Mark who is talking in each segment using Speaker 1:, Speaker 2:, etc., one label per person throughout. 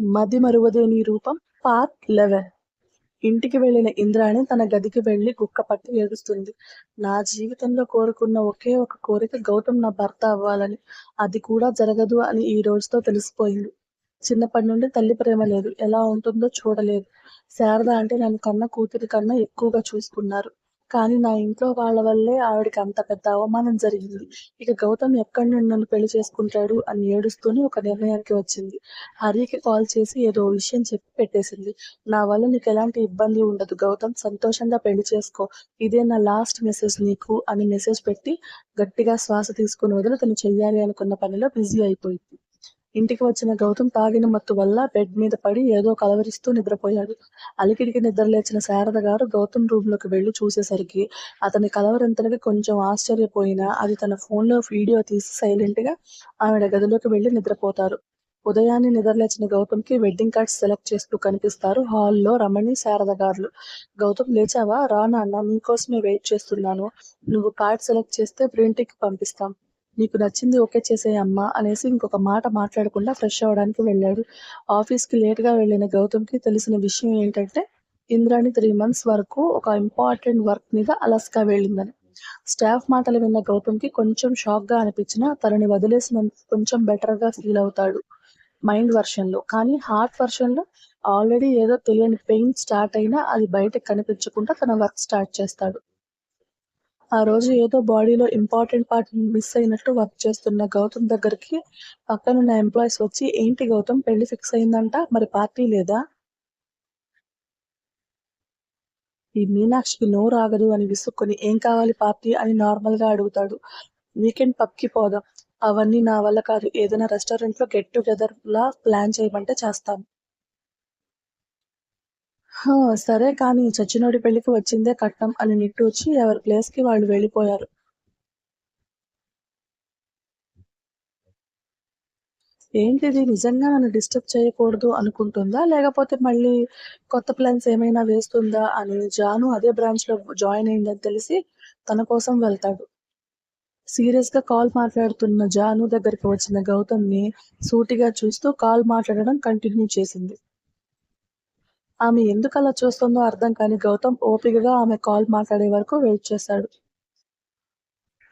Speaker 1: మదిమరువదే నీ రూపం. Part eleven ఇంటికి వెళ్ళిన ఇంద్రాణి తన గదికి వెళ్ళి గుక్కపట్టి ఏడుస్తుంది. నా జీవితంలో కోరుకున్న ఒకే ఒక కోరిక గౌతమ్ నా భర్త అవ్వాలని. అది కూడా జరగదు అని ఈ రోజుతో తెలిసిపోయింది. చిన్నప్పటి నుండి తల్లి ప్రేమ లేదు. ఎలా ఉంటుందో చూడలేదు. శారద అంటే నన్ను కన్న కూతురి కన్నా ఎక్కువగా చూసుకున్నారు. కానీ నా ఇంట్లో వాళ్ళ వల్లే ఆవిడకి అంత పెద్ద అవమానం జరిగింది. ఇక గౌతమ్ ఎక్కడి నుండి నన్ను పెళ్ళి చేసుకుంటాడు అని ఏడుస్తూనే ఒక నిర్ణయానికి వచ్చింది. హరికి కాల్ చేసి ఏదో విషయం చెప్పి పెట్టేసింది. నా వల్ల నీకు ఎలాంటి ఇబ్బంది ఉండదు గౌతమ్ సంతోషంగా పెళ్ళి చేసుకో. ఇదే నా లాస్ట్ మెసేజ్ నీకు అని మెసేజ్ పెట్టి గట్టిగా శ్వాస తీసుకుని వదిలి తను చెయ్యాలి అనుకున్న పనిలో బిజీ అయిపోయింది. ఇంటికి వచ్చిన గౌతమ్ తాగిన మత్తు వల్ల బెడ్ మీద పడి ఏదో కలవరిస్తూ నిద్రపోయాడు. అలికిడికి నిద్రలేచిన శారద గారు గౌతమ్ రూమ్లోకి వెళ్ళి చూసేసరికి అతని కలవరింతలకి కొంచెం ఆశ్చర్యపోయినా అది తన ఫోన్లో వీడియో తీసి సైలెంట్గా ఆవిడ గదిలోకి వెళ్ళి నిద్రపోతారు. ఉదయాన్నే నిద్రలేచిన గౌతమ్కి వెడ్డింగ్ కార్డ్స్ సెలెక్ట్ చేస్తూ కనిపిస్తారు హాల్లో రమణి శారద గారులు గౌతమ్ లేచావా? రా నాన్న మీకోసమే వెయిట్ చేస్తున్నాను. నువ్వు కార్డ్ సెలెక్ట్ చేస్తే ప్రింటింగ్ పంపిస్తాం. నీకు నచ్చింది ఓకే చేసేయమ్మా అనేసి ఇంకొక మాట మాట్లాడకుండా ఫ్రెష్ అవ్వడానికి వెళ్ళాడు. ఆఫీస్కి లేట్గా వెళ్ళిన గౌతమ్కి తెలిసిన విషయం ఏంటంటే ఇంద్రాణి త్రీ మంత్స్ వరకు ఒక ఇంపార్టెంట్ వర్క్ మీద అలస్కా వెళ్ళిందని. స్టాఫ్ మాటలు విన్న గౌతమ్కి కొంచెం షాక్గా అనిపించినా తనని వదిలేసినందుకు కొంచెం బెటర్గా ఫీల్ అవుతాడు మైండ్ వర్షన్లో కానీ హార్ట్ వర్షన్లో ఆల్రెడీ ఏదో తెలియని పెయిన్ స్టార్ట్ అయినా అది బయటకు కనిపించకుండా తన వర్క్ స్టార్ట్ చేస్తాడు. ఆ రోజు ఏదో బాడీలో ఇంపార్టెంట్ పార్ట్ మిస్ అయినట్టు వర్క్ చేస్తున్న గౌతమ్ దగ్గరికి పక్కనున్న ఎంప్లాయీస్ వచ్చి ఏంటి గౌతమ్ పెళ్ళి ఫిక్స్ అయిందంట? మరి పార్టీ లేదా? ఈ మీనాక్షికి నోరు ఆగదు అని విసుక్కుని ఏం కావాలి పార్టీ? అని నార్మల్గా అడుగుతాడు. వీకెండ్ పబ్కి పోదాం. అవన్నీ నా వల్ల కాదు. ఏదైనా రెస్టారెంట్లో గెట్ టుగెదర్ లా ప్లాన్ చేయమంటే చేస్తాను సరే కానీ చచ్చినోడి పెళ్ళికి వచ్చిందే కట్నం అని నిట్టూర్చి ఎవరి ప్లేస్కి వాళ్ళు వెళ్ళిపోయారు. ఏంటిది? నిజంగా నన్ను డిస్టర్బ్ చేయకూడదు అనుకుంటుందా? లేకపోతే మళ్ళీ కొత్త ప్లాన్స్ ఏమైనా వేస్తుందా అని జాను అదే బ్రాంచ్లో జాయిన్ అయిందని తెలిసి తన కోసం వెళ్తాడు. సీరియస్గా కాల్ మాట్లాడుతున్న జాను దగ్గరికి వచ్చిన గౌతమ్ని సూటిగా చూస్తూ కాల్ మాట్లాడడం కంటిన్యూ చేసింది. ఆమె ఎందుకు అలా చూస్తుందో అర్థం కాని గౌతమ్ ఓపికగా ఆమె కాల్ మాట్లాడే వరకు వెయిట్ చేశాడు.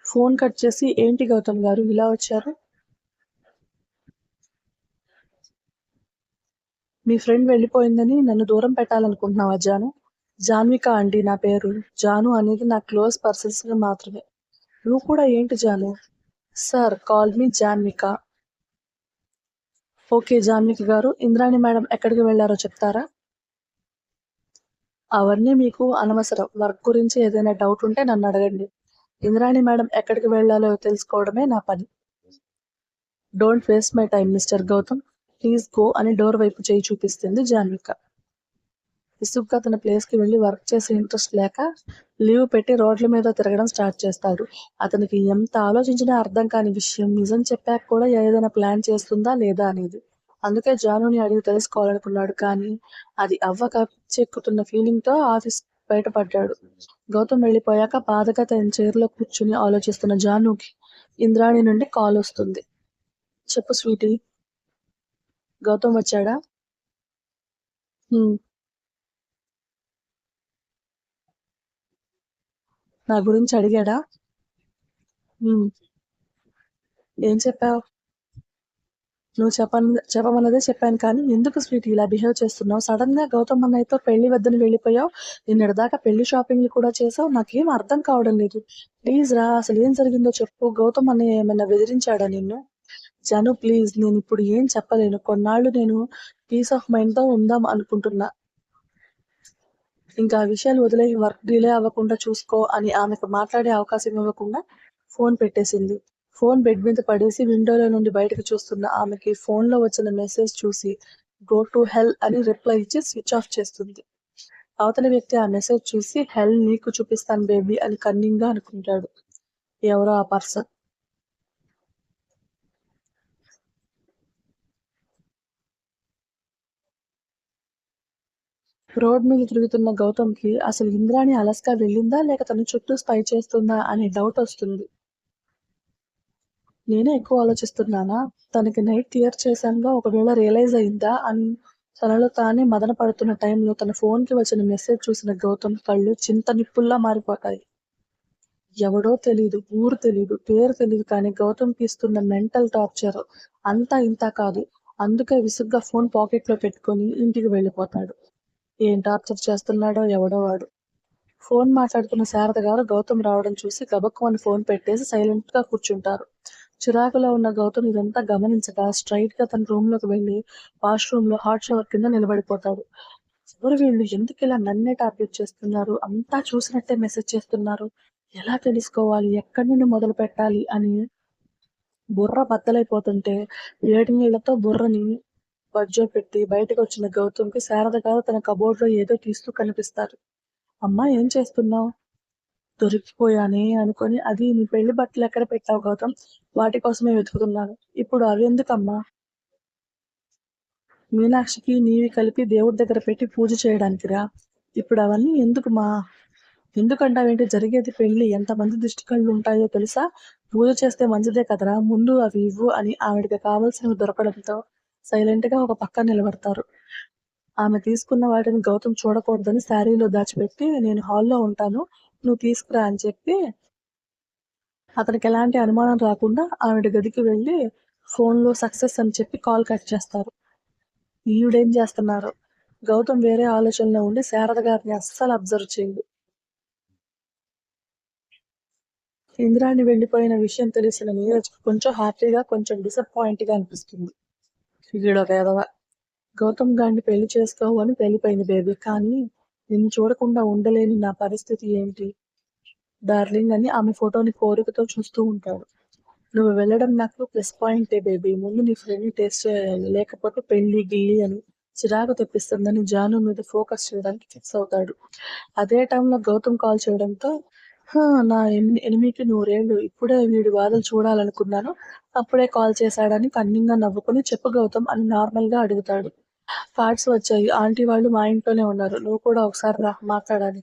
Speaker 1: ఫోన్ కట్ చేసి ఏంటి గౌతమ్ గారు ఇలా వచ్చారు? మీ ఫ్రెండ్ వెళ్ళిపోయిందని నన్ను దూరం పెట్టాలనుకుంటున్నావా జాను? జాన్విక అండి నా పేరు. జాను అనేది నా క్లోజ్ పర్సన్స్ మాత్రమే. నువ్వు కూడా ఏంటి Janu? Sir call me Janvika. Okay Janvika garu Indrani madam ఎక్కడికి వెళ్ళారో చెప్తారా? అవన్నీ మీకు అనవసరం. వర్క్ గురించి ఏదైనా డౌట్ ఉంటే నన్ను అడగండి. ఇంద్రాణి మేడం ఎక్కడికి వెళ్ళాలో తెలుసుకోవడమే నా పని. Don't waste my time mister Gautam please go అని డోర్ వైపు చేయి చూపిస్తుంది జాన్విక. విసుగ్గా తన ప్లేస్కి వెళ్ళి వర్క్ చేసే ఇంట్రెస్ట్ లేక లీవ్ పెట్టి రోడ్ల మీద తిరగడం స్టార్ట్ చేస్తాడు. అతనికి ఎంత ఆలోచించినా అర్థం కాని విషయం నిజం చెప్పాక కూడా ఏదైనా ప్లాన్ చేస్తుందా లేదా అనేది. అందుకే జానుని అడిగి తెలుసుకోవాలనుకున్నాడు. కానీ అది అవ్వక చెక్కుతున్న ఫీలింగ్తో ఆఫీస్ బయటపడ్డాడు. గౌతమ్ వెళ్ళిపోయాక బాధగా తన చైర్లో కూర్చుని ఆలోచిస్తున్న జానుకి ఇంద్రాణి నుండి కాల్ వస్తుంది. చెప్పు స్వీటీ. గౌతమ్ వచ్చాడా? నా గురించి అడిగాడా? ఏం చెప్పావు? నువ్వు చెప్పను చెప్పమన్నదే చెప్పాను కానీ ఎందుకు స్వీట్ ఇలా బిహేవ్ చేస్తున్నావు? సడన్గా గౌతమ్ అన్నయ్యతో పెళ్ళి వద్దని వెళ్ళిపోయావు. నిన్నటిదాకా పెళ్ళి షాపింగ్లు కూడా చేసావు. నాకేం అర్థం కావడం లేదు. ప్లీజ్ రా అసలు ఏం జరిగిందో చెప్పు. గౌతమ్ అన్నయ్య ఏమైనా బెదిరించాడా నిన్ను? జను ప్లీజ్ నేను ఇప్పుడు ఏం చెప్పలేను. కొన్నాళ్ళు నేను పీస్ ఆఫ్ మైండ్తో ఉందాం అనుకుంటున్నా. ఇంకా ఆ విషయాలు వదిలే వర్క్ డిలే అవ్వకుండా చూసుకో అని ఆమెకు మాట్లాడే అవకాశం ఇవ్వకుండా ఫోన్ పెట్టేసింది. ఫోన్ బెడ్ మీద పడేసి విండోలో నుండి బయటకు చూస్తున్న ఆమెకి ఫోన్లో వచ్చిన మెసేజ్ చూసి గో టు హెల్ అని రిప్లై ఇచ్చి స్విచ్ ఆఫ్ చేస్తుంది. అవతల వ్యక్తి ఆ మెసేజ్ చూసి హెల్ నీకు చూపిస్తాను బేబీ అని కన్నింగ్గా అనుకుంటాడు. ఎవరో ఆ పర్సన్. రోడ్ మీద తిరుగుతున్న గౌతమ్కి అసలు ఇంద్రాణి అలస్కా వెళ్ళిందా? లేక తన చుట్టూ స్పై చేస్తుందా? అనే డౌట్ వస్తుంది. నేనే ఎక్కువ ఆలోచిస్తున్నానా? తనకి నైట్ క్లియర్ చేశానుగా ఒకవేళ రియలైజ్ అయిందా? అని తనలో తానే మదన పడుతున్న టైంలో తన ఫోన్కి వచ్చిన మెసేజ్ చూసిన గౌతమ్ కళ్ళు చింత నిప్పుల్లా మారిపోతాయి. ఎవడో తెలియదు ఊరు తెలియదు పేరు తెలియదు కానీ గౌతమ్కి ఇస్తున్న మెంటల్ టార్చర్ అంతా ఇంత కాదు. అందుకే విసుగ్గా ఫోన్ పాకెట్లో పెట్టుకొని ఇంటికి వెళ్ళిపోతాడు. ఏం టార్చర్ చేస్తున్నాడో ఎవడో వాడు. ఫోన్ మాట్లాడుతున్న శారద గారు గౌతమ్ రావడం చూసి గబక్కుమని ఫోన్ పెట్టేసి సైలెంట్గా కూర్చుంటారు. చిరాకులో ఉన్న గౌతమ్ ఇదంతా గమనించక స్ట్రైట్గా తన రూమ్లోకి వెళ్ళి వాష్రూమ్లో హాట్ షవర్ కింద నిలబడిపోతాడు. ఎవరు వీళ్ళు? ఎందుకు ఇలా నన్నే టార్గెట్ చేస్తున్నారు? అంతా చూసినట్టే మెసేజ్ చేస్తున్నారు. ఎలా తెలుసుకోవాలి? ఎక్కడి నుండి మొదలు పెట్టాలి? అని బుర్ర బద్దలైపోతుంటే ఏడు నీళ్ళతో బుర్రని బజ్జో పెట్టి బయటకు వచ్చిన గౌతమ్కి శారద గారు తన కబోర్డ్లో ఏదో తీస్తూ కనిపిస్తారు. అమ్మా ఏం చేస్తున్నావు? దొరికిపోయానే అనుకొని అది నీ పెళ్ళి బట్టలు ఎక్కడ పెట్టావు గౌతమ్? వాటి కోసమే వెతుకుతున్నాను. ఇప్పుడు అవి ఎందుకమ్మా? మీనాక్షికి నీవి కలిపి దేవుడి దగ్గర పెట్టి పూజ చేయడానికి రా ఇప్పుడు అవన్నీ ఎందుకు మా ఎందుకంటావేంటి? జరిగేది పెళ్ళి ఎంతమంది దిష్టి కళ్ళు ఉంటాయో తెలుసా? పూజ చేస్తే మంచిదే కదరా. ముందు అవి ఇవ్వు అని ఆవిడకి కావలసినవి దొరకడంతో సైలెంట్గా ఒక పక్క నిలబడతారు. ఆమె తీసుకున్న వాటిని గౌతమ్ చూడకూడదని శారీలో దాచిపెట్టి నేను హాల్లో ఉంటాను. నువ్వు తీసుకురా అని చెప్పి అతనికి ఎలాంటి అనుమానం రాకుండా ఆవిడ గదికి వెళ్ళి ఫోన్లో సక్సెస్ అని చెప్పి కాల్ కట్ చేస్తారు. ఈవిడేం చేస్తున్నారు? గౌతమ్ వేరే ఆలోచనలో ఉండి శారద గారిని అస్సలు అబ్జర్వ్ చేయదు ఇంద్రాణి వెళ్ళిపోయిన విషయం తెలిసిన నీరజ్ కొంచెం హ్యాపీగా కొంచెం డిసప్పాయింట్గా అనిపిస్తుంది. వీడొక ఎదవ గౌతమ్ గారిని పెళ్ళి చేసుకోవని అని బేబీ కానీ నిన్ను చూడకుండా ఉండలేని నా పరిస్థితి ఏంటి డార్లింగ్ అని ఆమె ఫోటోని కోరికతో చూస్తూ ఉంటాడు. నువ్వు వెళ్ళడం నాకు ప్లస్ పాయింటే బేబీ. ముందు నీ ఫ్రెండ్ని టేస్ట్ చేయాలి లేకపోతే పెళ్ళి గిల్లి అని చిరాకు తెప్పిస్తుందని జాను మీద ఫోకస్ చేయడానికి ఫిక్స్ అవుతాడు. అదే టైంలో గౌతమ్ కాల్ చేయడంతో నా ఎనిమిది ఎనిమికి నూరేళ్ళు. ఇప్పుడే వీడి బాధలు చూడాలనుకున్నాను. అప్పుడే కాల్ చేశాడని కన్నింగా నవ్వుకొని చెప్పు గౌతమ్ అని నార్మల్గా అడుగుతాడు. కార్డ్స్ వచ్చాయి. ఆంటీ వాళ్ళు మా ఇంట్లోనే ఉన్నారు. నువ్వు కూడా ఒకసారి రా మాట్లాడాలి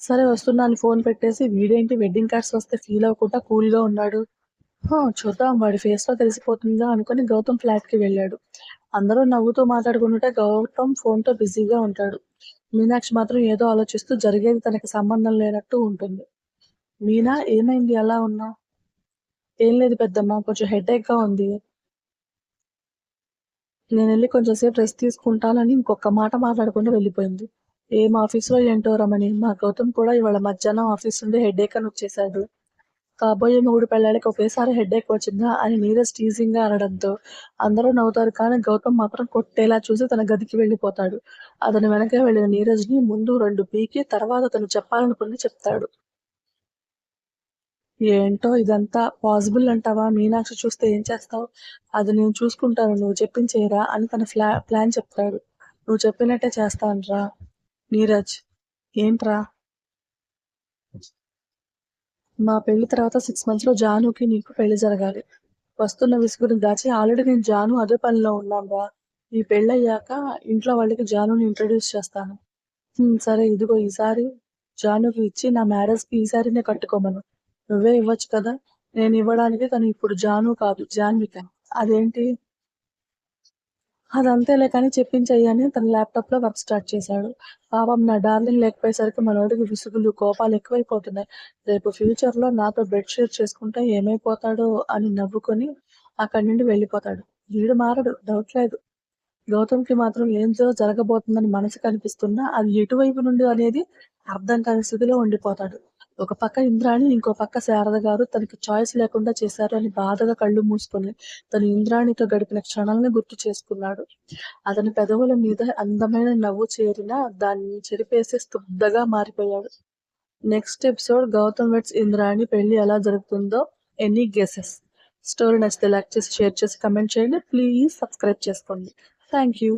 Speaker 1: సరే వస్తున్నాను. ఫోన్ పెట్టేసి వీడేంటి? వెడ్డింగ్ కార్డ్స్ వస్తే ఫీల్ అవ్వకుండా కూల్గా ఉన్నాడు. "హా, చూద్దాం. వాడి ఫేస్లో తెలిసిపోతుందా అనుకుని గౌతమ్ ఫ్లాట్కి వెళ్ళాడు. అందరూ నవ్వుతూ మాట్లాడుకుంటుంటే గౌతమ్ ఫోన్తో బిజీగా ఉంటాడు. మీనాక్షి మాత్రం ఏదో ఆలోచిస్తూ జరిగేది తనకి సంబంధం లేనట్టు ఉంటుంది. మీనా ఏమైంది? అలా ఉన్నావు? ఏం లేదు పెద్దమ్మ కొంచెం హెడేక్గా ఉంది. నేను వెళ్ళి కొంచెం సేపు రెస్ట్ తీసుకుంటానని ఇంకొక మాట మాట్లాడకుండా వెళ్ళిపోయింది. ఏం ఆఫీస్లో ఏంటో రమణి మా గౌతమ్ కూడా ఇవాళ మధ్యాహ్నం ఆఫీస్ నుండి హెడేక్ అని వచ్చేసాడు. కాబోయే మూడు పెళ్ళాడికి ఒకేసారి హెడేక్ వచ్చిందా అని నీరజ్ టీజింగ్గా అనడంతో అందరూ నవ్వుతారు కానీ గౌతమ్ మాత్రం కొట్టేలా చూసి తన గదికి వెళ్ళిపోతాడు. అతని వెనక వెళ్ళిన నీరజ్ని ముందు రెండు పీకి తర్వాత తను చెప్పాలనుకుంది చెప్తాడు. ఏంటో ఇదంతా పాసిబుల్ అంటావా? మీనాక్షి చూస్తే ఏం చేస్తావు? అది నేను చూసుకుంటాను. నువ్వు చెప్పించేయరా అని తన ఫ్లా ప్లాన్ చెప్తాడు. నువ్వు చెప్పినట్టే చేస్తానురా. నీరజ్ ఏంట్రా? మా పెళ్ళి తర్వాత సిక్స్ మంత్స్లో జానుకి నీకు పెళ్ళి జరగాలి. వస్తున్న విసుగుని దాచి ఆల్రెడీ నేను జాను అదే పనిలో ఉన్నాను ఈ పెళ్ళి అయ్యాక ఇంట్లో వాళ్ళకి జానుని ఇంట్రడ్యూస్ చేస్తాను. సరే ఇదిగో ఈసారి జానుకి ఇచ్చి నా మ్యారేజ్కి ఈసారినే కట్టుకోమను. నువ్వే ఇవ్వచ్చు కదా? నేను ఇవ్వడానికి తను ఇప్పుడు జాను కాదు జాన్విక. అదేంటి? అదంతేలే కానీ చెప్పించయ్యని తన ల్యాప్టాప్లో వర్క్ స్టార్ట్ చేశాడు. పాపం నా డార్లింగ్ లేకపోయేసరికి మనోడికి విసుగులు కోపాలు ఎక్కువైపోతున్నాయి. రేపు ఫ్యూచర్లో నాతో బెడ్ షేర్ చేసుకుంటే ఏమైపోతాడో అని నవ్వుకొని అక్కడి నుండి వెళ్ళిపోతాడు. వీడు మారడు డౌట్ లేదు. గౌతమ్కి మాత్రం ఏందో జరగబోతుందని మనసు కనిపిస్తున్నా అది ఎటువైపు నుండి అనేది అర్థం కాని స్థితిలో ఉండిపోతాడు. ఒక పక్క ఇంద్రాణి ఇంకో పక్క శారద గారు తనకి చాయిస్ లేకుండా చేశారు అని బాధగా కళ్ళు మూసుకొని తను ఇంద్రాణితో గడిపిన క్షణాలను గుర్తు చేసుకున్నాడు. అతని పెదవుల మీద అందమైన నవ్వు చేరిన దాన్ని చెరిపేసి స్తబ్దగా మారిపోయాడు. Next episode Gautam weds Indrani పెళ్ళి ఎలా జరుగుతుందో ఎనీ గెసెస్ స్టోరీ నచ్చితే లైక్ చేసి షేర్ చేసి కమెంట్ చేయండి. ప్లీజ్ సబ్స్క్రైబ్ చేసుకోండి. Thank you